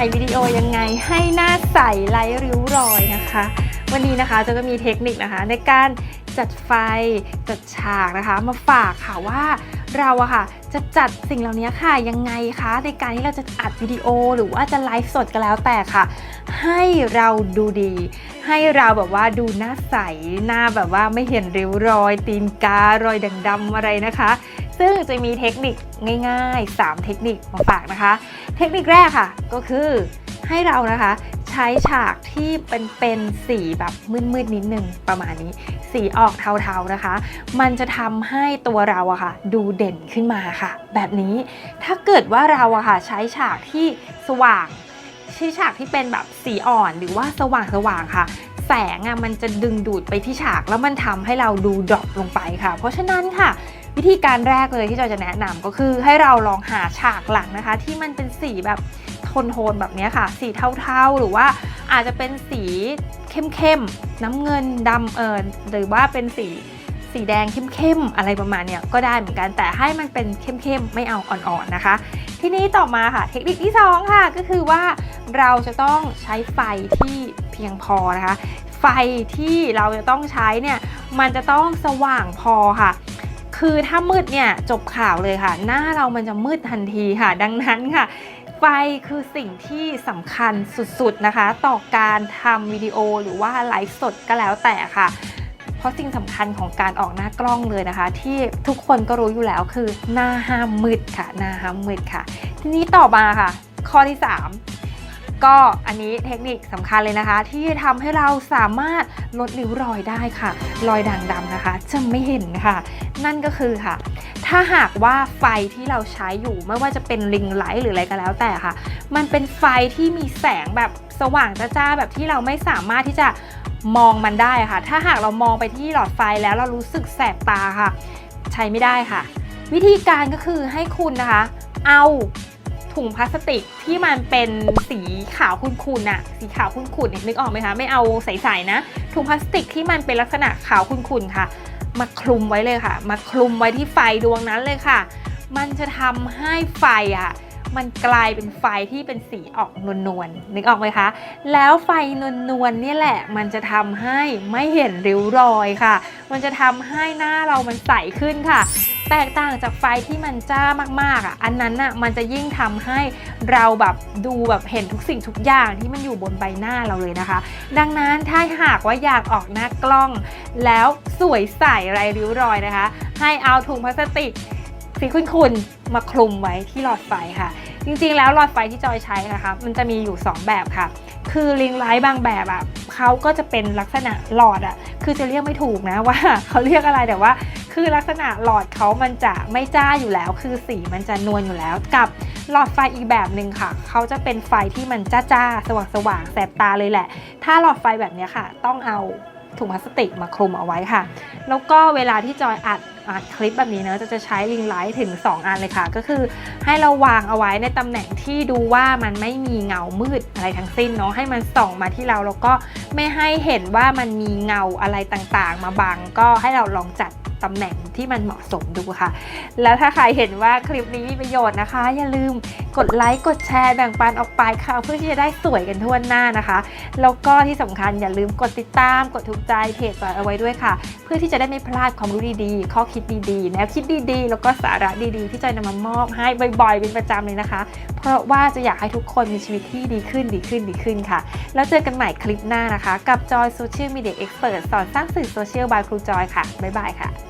ายวิดีโอยังไงให้หน้าใสไร้ริ้วรอยนะคะ วันนี้นะคะจะก็มีเทคนิคนะคะ ในการจัดไฟจัดฉากนะคะ มาฝากค่ะว่าเราอะค่ะจะจัดสิ่งเหล่านี้ค่ะยังไงคะในการที่เราจะอัดวิดีโอหรือว่าจะไลฟ์สดก็แล้วแต่ค่ะ ให้เราดูดี ให้เราแบบว่าดูหน้าใสหน้าแบบว่าไม่เห็นริ้วรอย ตีนการอยด่างดำอะไรนะคะ ซึ่งจะมีเทคนิคง่ายๆ 3 เทคนิคมาฝากนะคะ เทคนิคแรกค่ะก็คือให้เรานะคะใช้ฉากที่เป็นเป็นสีแบบมืดๆนิดนึงประมาณนี้ สีออกเทาๆนะคะ มันจะทำให้ตัวเราอะค่ะ ดูเด่นขึ้นมาค่ะ แบบนี้ถ้าเกิดว่าเราอะค่ะใช้ฉากที่สว่างใช้ฉากที่เป็นแบบสีอ่อนหรือว่าสว่างๆค่ะแสงอะมันจะดึงดูดไปที่ฉากแล้วมันทำให้เราดูดรอปลงไปค่ะ เพราะฉะนั้นค่ะ วิธีการแรกเลยที่จอยจะแนะนำก็คือให้เราลองหาฉากหลังนะคะ ที่มันเป็นสีแบบโทนๆแบบนี้ค่ะ สีเทาๆ หรือว่าอาจจะเป็นสีเข้มๆน้ำเงินดำเออหรือว่าเป็นสีสีแดงเข้มๆอะไรประมาณเนี้ยก็ได้เหมือนกันแต่ให้มันเป็นเข้มๆไม่เอาอ่อนๆนะคะ ทีนี้ต่อมาค่ะ เทคนิคที่สองค่ะ ก็คือว่าเราจะต้องใช้ไฟที่เพียงพอนะคะ ไฟที่เราจะต้องใช้เนี่ยมันจะต้องสว่างพอค่ะ คือถ้ามืดเนี่ยจบข่าวเลยค่ะ หน้าเรามันจะมืดทันทีค่ะ ดังนั้นค่ะ ไฟคือสิ่งที่สำคัญสุดๆนะคะ ต่อการทำวิดีโอหรือว่าไลฟ์สดก็แล้วแต่ค่ะ เพราะสิ่งสำคัญของการออกหน้ากล้องเลยนะคะ ที่ทุกคนก็รู้อยู่แล้วคือหน้าห้ามมืดค่ะ หน้าห้ามมืดค่ะ ทีนี้ต่อมาค่ะ ข้อที่ 3 ก็อันนี้เทคนิคสำคัญเลยนะคะ ที่ทำให้เราสามารถลดริ้วรอยได้ค่ะ รอยด่างดำนะคะ จะไม่เห็นค่ะ นั่นก็คือค่ะ ถ้าหากว่าไฟที่เราใช้อยู่ไม่ว่าจะเป็นริงไลท์หรืออะไรก็แล้วแต่ค่ะ มันเป็นไฟที่มีแสงแบบสว่างจ้าๆแบบที่เราไม่สามารถที่จะมองมันได้ค่ะ ถ้าหากเรามองไปที่หลอดไฟแล้วเรารู้สึกแสบตาค่ะ ใช้ไม่ได้ค่ะ วิธีการก็คือให้คุณนะคะ เอา ถุงพลาสติกที่มันเป็นสีขาวขุ่นๆน่ะ สีขาวขุ่นๆเนี่ยนึกออกไหมคะ ไม่เอาใสๆนะ ถุงพลาสติกที่มันเป็นลักษณะขาวขุ่นๆค่ะ มาคลุมไว้เลยค่ะ มาคลุมไว้ที่ไฟดวงนั้นเลยค่ะ มันจะทำให้ไฟอะมันกลายเป็นไฟที่เป็นสีออกนวลๆนึกออกไหมคะ แล้วไฟนวลๆเนี่แหละ มันจะทำให้ไม่เห็นริ้วรอยค่ะ มันจะทำให้หน้าเรามันใสขึ้นค่ะ แตกต่างจากไฟที่มันจ้ามากๆอะ อันนั้นอะมันจะยิ่งทำให้เราแบบดูแบบเห็นทุกสิ่งทุกอย่างที่มันอยู่บนใบหน้าเราเลยนะคะ ดังนั้นถ้าหากว่าอยากออกหน้ากล้อง แล้วสวยใสไรริ้วรอยนะคะ ให้เอาถุงพลาสติกสีขุ่นๆมาคลุมไว้ที่หลอดไฟค่ะ จริงๆ แล้วหลอดไฟที่จอยใช้นะคะมันจะมีอยู่ 2 แบบค่ะ คือลิงไลท์บางแบบอะเขาก็จะเป็นลักษณะหลอดอะคือจะเรียกไม่ถูกนะว่าเขาเรียกอะไรแต่ว่า คือลักษณะหลอดเขามันจะไม่จ้าอยู่แล้ว คือสีมันจะนวลอยู่แล้วกับหลอดไฟอีกแบบหนึ่งค่ะเขาจะเป็นไฟที่มันจ้าๆสว่างๆแสบตาเลยแหละ ถ้าหลอดไฟแบบนี้ค่ะ ต้องเอาถุงพลาสติกมาคลุมเอาไว้ค่ะ แล้วก็เวลาที่จอยอัด อัดคลิปแบบนี้เนอะจะจะใช้ลิงไลท์ถึง 2 อันเลยค่ะ ก็คือให้เราวางเอาไว้ในตำแหน่งที่ดูว่ามันไม่มีเงามืดอะไรทั้งสิ้นเนาะให้มันส่องมาที่เราแล้วก็ไม่ให้เห็นว่ามันมีเงาอะไรต่างๆ มาบังก็ให้เราลองจัด ตำแหน่งที่มันเหมาะสมดูค่ะ แล้วถ้าใครเห็นว่าคลิปนี้มีประโยชน์นะคะ อย่าลืมกดไลค์กดแชร์แบ่งปันออกไปค่ะ เพื่อที่จะได้สวยกันทั่วหน้านะคะ แล้วก็ที่สำคัญอย่าลืมกดติดตาม กดถูกใจเพจเอาไว้ด้วยค่ะ เพื่อที่จะได้ไม่พลาดความรู้ดีๆ ข้อคิดดีๆแนวคิดดีๆ แล้วก็สาระดีๆ ที่จอยนำมามอบให้บ่อยๆเป็นประจำเลยนะคะ เพราะว่าจะอยากให้ทุกคนมีชีวิตที่ดีขึ้นดีขึ้นดีขึ้นค่ะ แล้วเจอกันใหม่คลิปหน้านะคะ กับจอยโซเชียลมีเดียเอ็กซ์เพรสสอนสร้างสื่อโซเชียลบายครูจอยค่ะ บ๊ายบายค่ะ